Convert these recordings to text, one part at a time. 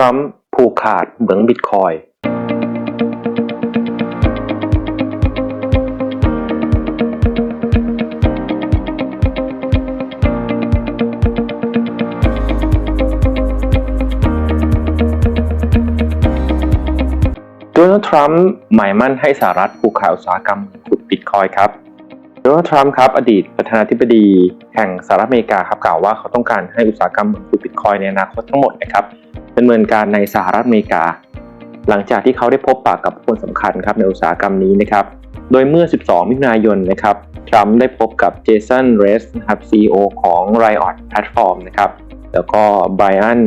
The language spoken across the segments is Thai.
รัมป์ผูกขาดเหมืองบิตคอยโดนัลด์ทรัมป์หมายมั่นให้สหรัฐผูกขาดอุตสาหกรรมขุดบิตคอยครับโดนัลด์ทรัมป์ครับอดีตประธานาธิบดีแห่งสหรัฐอเมริกาครับกล่าวว่าเขาต้องการให้อุตสาหกรรมเหมืองขุดบิตคอยในอนาคตทั้งหมดนะครับ ดำเนินการในสหรัฐอเมริกา หลังจากที่เขาได้พบปะกับคนสำคัญครับในอุตสาหกรรมนี้นะครับ โดยเมื่อ 12 มิถุนายนนะครับทรัมป์ได้พบกับเจสันเรสนะครับ CEO ของ Riot Platform นะครับแล้วก็ไบรอัน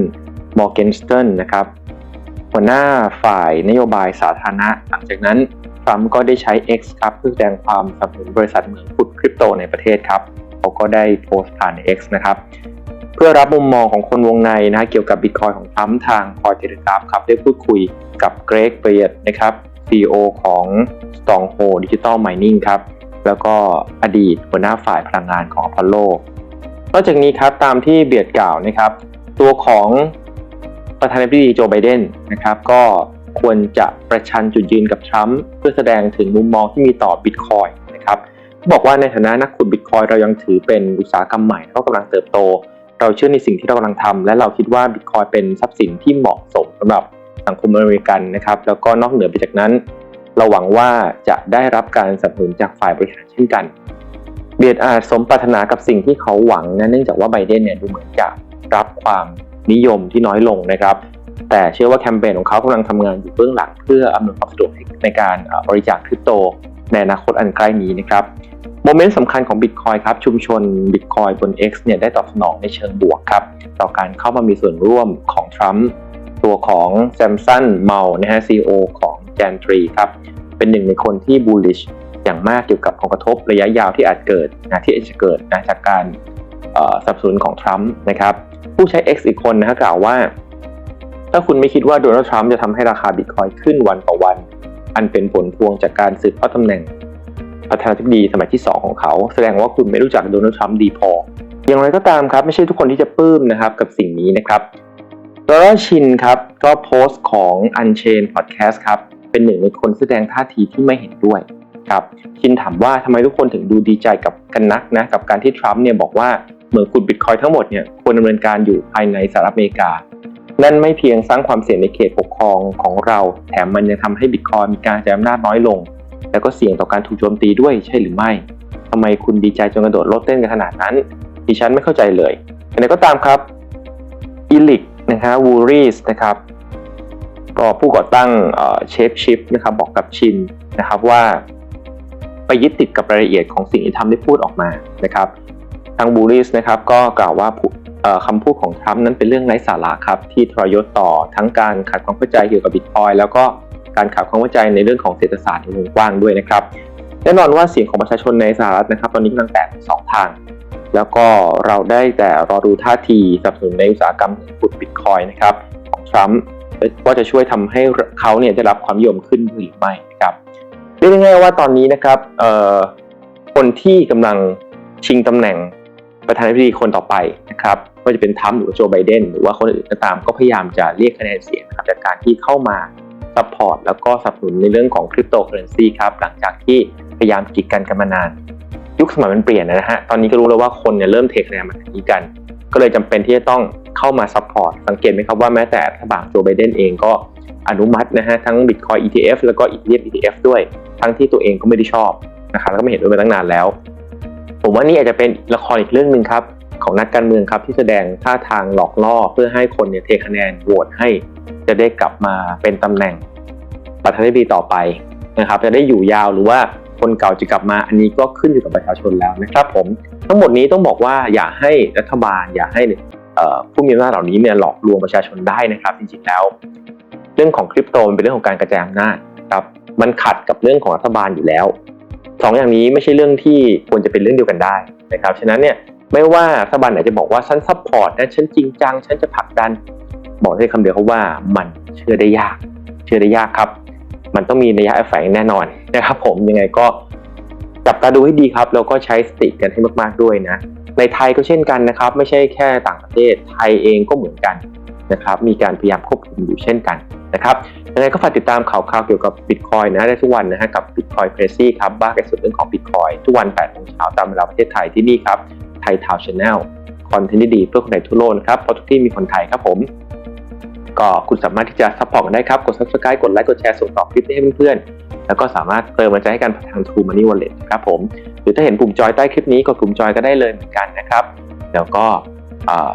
มอร์เกนสตันนะครับหัวหน้าฝ่ายนโยบายสาธารณะ หลังจากนั้นทรัมป์ก็ได้ใช้ X ครับเพื่อแสดงความสนับสนุนบริษัทเหมืองขุดคริปโตในประเทศครับ เขาก็ได้โพสต์ผ่าน X นะครับ เพื่อรับมุมมองของคนวงในนะเกี่ยวกับบิตคอยของทรัมป์ทางคอยเทเลกราฟครับได้พูดคุยกับเกรกเบียดนะครับ CEO ของ s t o n g h o l Digital Mining ครับ แล้วก็อดีตหัวหน้าฝ่ายพลังงานของ Apollo นอกจากนี้ครับตามที่เบียดกล่าวนะครับ ตัวของประธานาธิบดีโจไบเดนนะครับ ก็ควรจะประชันจุดยืนกับทรัมป์เพื่อแสดงถึงมุมมองที่มีต่อบิตคอยนะครับบอกว่าในฐานะนักขุดบิตคอยเรายังถือเป็นอุตสาหกรรมใหม่ที่กำลังเติบโต เราเชื่อในสิ่งที่เรากำลังทำและเราคิดว่าบิตคอยเป็นทรัพย์สินที่เหมาะสมสำหรับสังคมอเมริกันนะครับ แล้วก็นอกเหนือไปจากนั้น เราหวังว่าจะได้รับการสนับสนุนจากฝ่ายบริหารเช่นกันเบียดอาจสมปรารถนากับสิ่งที่เขาหวังนะเนื่องจากว่าไบเดนเนี่ยดูเหมือนจะรับความนิยมที่น้อยลงนะครับ แต่เชื่อว่าแคมเปญของเขากำลังทำงานอยู่เบื้องหลังเพื่ออำนวยความสะดวกในการบริจาคคริปโตในอนาคตอันใกล้นี้นะครับ โมเมนต์สำคัญของ Bitcoin ครับชุมชน Bitcoin บน X เนี่ยได้ตอบสนองในเชิงบวกครับต่อการเข้ามามีส่วนร่วมของทรัมป์ตัวของแซมสันเมานะฮะ CEO ของ j a n 3ครับเป็นหนึ่งในคนที่ bullish อย่างมากเกี่ยวกับผลกระทบระยะยาวที่อาจเกิดนะที่อาจจะเกิดนะจากการสับสนุนของทรัมป์นะครับผู้ใช้ X อีกคนนะฮะกล่าวว่า ถ้าคุณไม่คิดว่าโดนัลด์ทรัมป์จะทำให้ราคาบิตคอยขึ้นวันต่อวัน อันเป็นผลพวงจากการสืบทอดตำแหน่ง ประธานาธิบดีสมัยที่ 2 ของเขา แสดงว่าคุณไม่รู้จักโดนัลด์ทรัมป์ดีพอ อย่างไรก็ตามครับไม่ใช่ทุกคนที่จะปลื้มนะครับกับสิ่งนี้นะครับลอร่าชินครับก็โพสต์ของ Unchain Podcast ครับเป็นหนึ่งในคนแสดงท่าทีที่ไม่เห็นด้วยครับชินถามว่าทำไมทุกคนถึงดูดีใจกับกันนักนะกับการที่ทรัมป์เนี่ยบอกว่าเหมืองขุดบิตคอยทั้งหมดเนี่ยควรดำเนินการอยู่ภายในสหรัฐอเมริกา นั่นไม่เพียงสร้างความเสี่ยงในเขตปกครองของเรา แถมมันยังทำให้บิตคอยมีการใช้อำนาจน้อยลง แล้วก็เสี่ยงต่อการถูกโจมตีด้วยใช่หรือไม่ทำไมคุณดีใจจนกระโดดโลดเต้นกันขนาดนั้น ดิฉันไม่เข้าใจเลยอะไรก็ตามครับอีลิกนะครับวูรีสนะครับก็ผู้ก่อตั้งเชฟชิปนะครับบอกกับชินนะครับว่าไปยึดติดกับรายละเอียดของสิ่งที่ทำได้พูดออกมานะครับ ทางบูริสนะครับก็กล่าวว่าคำพูดของทรัมป์นั้นเป็นเรื่องไร้สาระครับ ที่ทรยศต่อทั้งการขาดความเข้าใจเกี่ยวกับบิตคอยแล้วก็ การขาดความเข้าใจในเรื่องของเศรษฐศาสตร์ในวงกว้างด้วยนะครับ แน่นอนว่าเสียงของประชาชนในสหรัฐนะครับ ตอนนี้กำลังแตกสองทาง แล้วก็เราได้แต่รอดูท่าทีสนับสนุนในอุตสาหกรรมขุดบิตคอยนะครับของทรัมป์ว่าจะช่วยทำให้เขาเนี่ยได้รับความนิยมขึ้นหรือไม่นะครับเรียกง่ายๆว่าตอนนี้นะครับคนที่กำลังชิงตำแหน่งประธานาธิบดีคนต่อไปนะครับว่าจะเป็นทัมป์หรือโจไบเดนหรือว่าคนอื่นก็ตามก็พยายามจะเรียกคะแนนเสียงนะครับจากการที่เข้ามา ซัพพอร์ตแล้วก็สนับสนุนในเรื่องของคริปโตเคอเรนซีครับหลังจากที่พยายามกีดกันกันมานาน ยุคสมัยมันเปลี่ยนนะฮะตอนนี้ก็รู้แล้วว่าคนเนี่ยเริ่มเทคะแนนมาทางนี้กัน ก็เลยจำเป็นที่จะต้องเข้ามาซัพพอร์ตสังเกตไหมครับว่าแม้แต่รัฐบาลโจไบเดนเองก็อนุมัตินะฮะทั้ง Bitcoin ETF แล้วก็ Ethereum ETF ด้วย ทั้งที่ตัวเองก็ไม่ได้ชอบนะครับแล้วก็ไม่เห็นด้วยมาตั้งนานแล้ว ผมว่านี่อาจจะเป็นละครอีกเรื่องหนึ่งครับของนักการเมืองครับที่แสดงท่าทางหลอกล่อเพื่อให้คนเนี่ยเทคะแนนโหวตให้ จะได้กลับมาเป็นตำแหน่ง ประธานาธิบดีต่อไปนะครับ จะได้อยู่ยาวหรือว่าคนเก่าจะกลับมาอันนี้ก็ขึ้นอยู่กับประชาชนแล้วนะครับผมทั้งหมดนี้ต้องบอกว่าอย่าให้รัฐบาล อย่าให้ผู้มีอำนาจเหล่านี้เนี่ยหลอกลวงประชาชนได้นะครับจริงๆแล้ว เรื่องของคริปโตมันเป็นเรื่องของการกระจายอำนาจครับมันขัดกับเรื่องของรัฐบาลอยู่แล้วสองอย่างนี้ไม่ใช่เรื่องที่ควรจะเป็นเรื่องเดียวกันได้นะครับฉะนั้นเนี่ยไม่ว่ารัฐบาลไหนจะบอกว่าฉันซัพพอร์ตนะฉันจริงจังฉันจะผลักดัน บอกได้คำเดียวเขาว่ามันเชื่อได้ยาก เชื่อได้ยากครับ มันต้องมีนัยยะแฝงแน่นอนนะครับผมยังไงก็จับตาดูให้ดีครับแล้วก็ใช้สติกันให้มากๆด้วยนะ ในไทยก็เช่นกันนะครับ ไม่ใช่แค่ต่างประเทศไทยเองก็เหมือนกันนะครับมีการพยายามควบทุนอยู่เช่นกันนะครับยังไงก็ฝากติดตามข่าวคราวเกี่ยวกับ Bitcoin นะได้ทุกวันนะฮะกับ Bitcoin Crazy ครับบ้ากันสุดเรื่องของ Bitcoin ทุกวัน8โมงเช้าตามเวลาประเทศไทยที่นี่ครับไทยทาวน์ชาแนลคอนเทนต์ดีเพื่อคนไทยทั่วโลกนะครับเพราะทุกที่มีคนไทยครับผม ก็คุณสามารถที่จะซัพพอร์ตกันได้ครับ กด subscribe กดไลค์กดแชร์ส่งต่อคลิปนี้ให้เพื่อนๆ แล้วก็สามารถเติมมันใจให้กันผ่านทาง True Money Wallet ครับผม หรือถ้าเห็นปุ่มจอยใต้คลิปนี้กดปุ่มจอยก็ได้เลยเหมือนกันนะครับ แล้วก็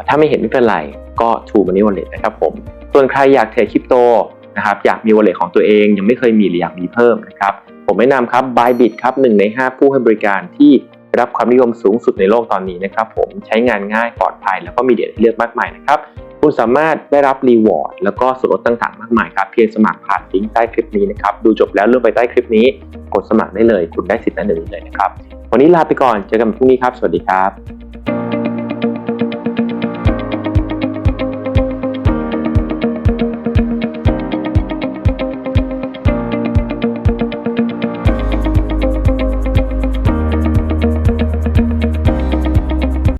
ถ้าไม่เห็นไม่เป็นไรก็ True Money Wallet นะครับผม ส่วนใครอยากเทรดคริปโตนะครับอยากมี wallet ของตัวเองยังไม่เคยมีหรืออยากมีเพิ่มนะครับผมแนะนำครับ Bybit ครับหนึ่งใน 5 ผู้ให้บริการที่ได้รับความนิยมสูงสุดในโลกตอนนี้นะครับผมใช้งานง่ายปลอดภัย แล้วก็มีเดียให้เลือกมากมายนะครับ คุณสามารถได้รับรีวอร์ดแล้วก็ส่วนลดต่างๆ มากมายครับเพียงสมัครผ่านลิงก์ใต้คลิปนี้นะครับดูจบแล้วเลื่อนไปใต้คลิปนี้ กดสมัครได้เลย คุณได้สิทธิ์นั้นเดี๋ยวนี้เลยนะครับ วันนี้ลาไปก่อนเจอกันพรุ่งนี้ครับ สวัสดีครับ